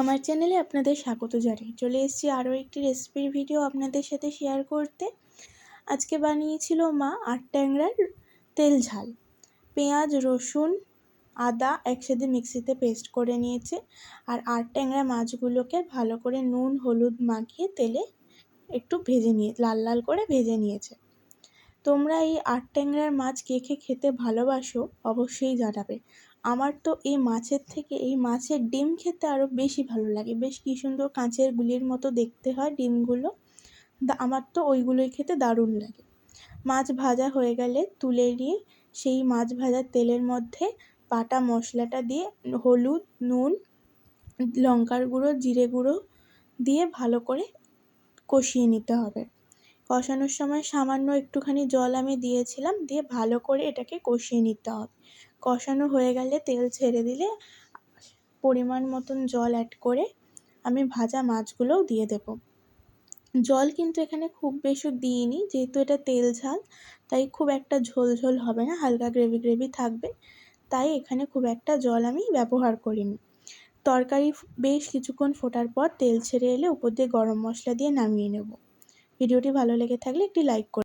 আমার চ্যানেলে আপনাদের স্বাগত জানাই। চলে এসেছি আরও একটি রেসিপির ভিডিও আপনাদের সাথে শেয়ার করতে। আজকে বানিয়েছিল মা আট ট্যাংরার তেল ঝাল। পেঁয়াজ, রসুন, আদা একসাথে মিক্সিতে পেস্ট করে নিয়েছে আর আট ট্যাংরা মাছগুলোকে ভালো করে নুন, হলুদ মাখিয়ে তেলে একটু ভেজে নিয়ে লাল লাল করে ভেজে নিয়েছে। তোমরা এই আট ট্যাংরার মাছ কে কে খেতে ভালোবাসো অবশ্যই জানাবে। আমার তো এই মাছের থেকে এই মাছের ডিম খেতে আরও বেশি ভালো লাগে। বেশ কী সুন্দর কাঁচের গুলির মতো দেখতে হয় ডিমগুলো। আমার তো ওইগুলোই খেতে দারুণ লাগে। মাছ ভাজা হয়ে গেলে তুলে নিয়ে সেই মাছ ভাজার তেলের মধ্যে বাটা মশলাটা দিয়ে হলুদ, নুন, লঙ্কার গুঁড়ো, জিরে গুঁড়ো দিয়ে ভালো করে কষিয়ে নিতে হবে। কষানোর সময় সামান্য একটুখানি জল আমি দিয়েছিলাম, দিয়ে ভালো করে এটাকে কষিয়ে নিতে হবে। কষানো হয়ে গেলে তেল ছেড়ে দিলে পরিমাণ মতন জল অ্যাড করে আমি ভাজা মাছগুলোও দিয়ে দেবো। জল কিন্তু এখানে খুব বেশি দিইনি, যেহেতু এটা তেল ঝাল, তাই খুব একটা ঝোল ঝোল হবে না, হালকা গ্রেভি গ্রেভি থাকবে। তাই এখানে খুব একটা জল আমি ব্যবহার করিনি। তরকারি বেশ কিছুক্ষণ ফোটার পর তেল ছেড়ে এলে উপর দিয়ে গরম মশলা দিয়ে নামিয়ে নেব। ভিডিওটি ভালো লেগে থাকলে একটি লাইক করে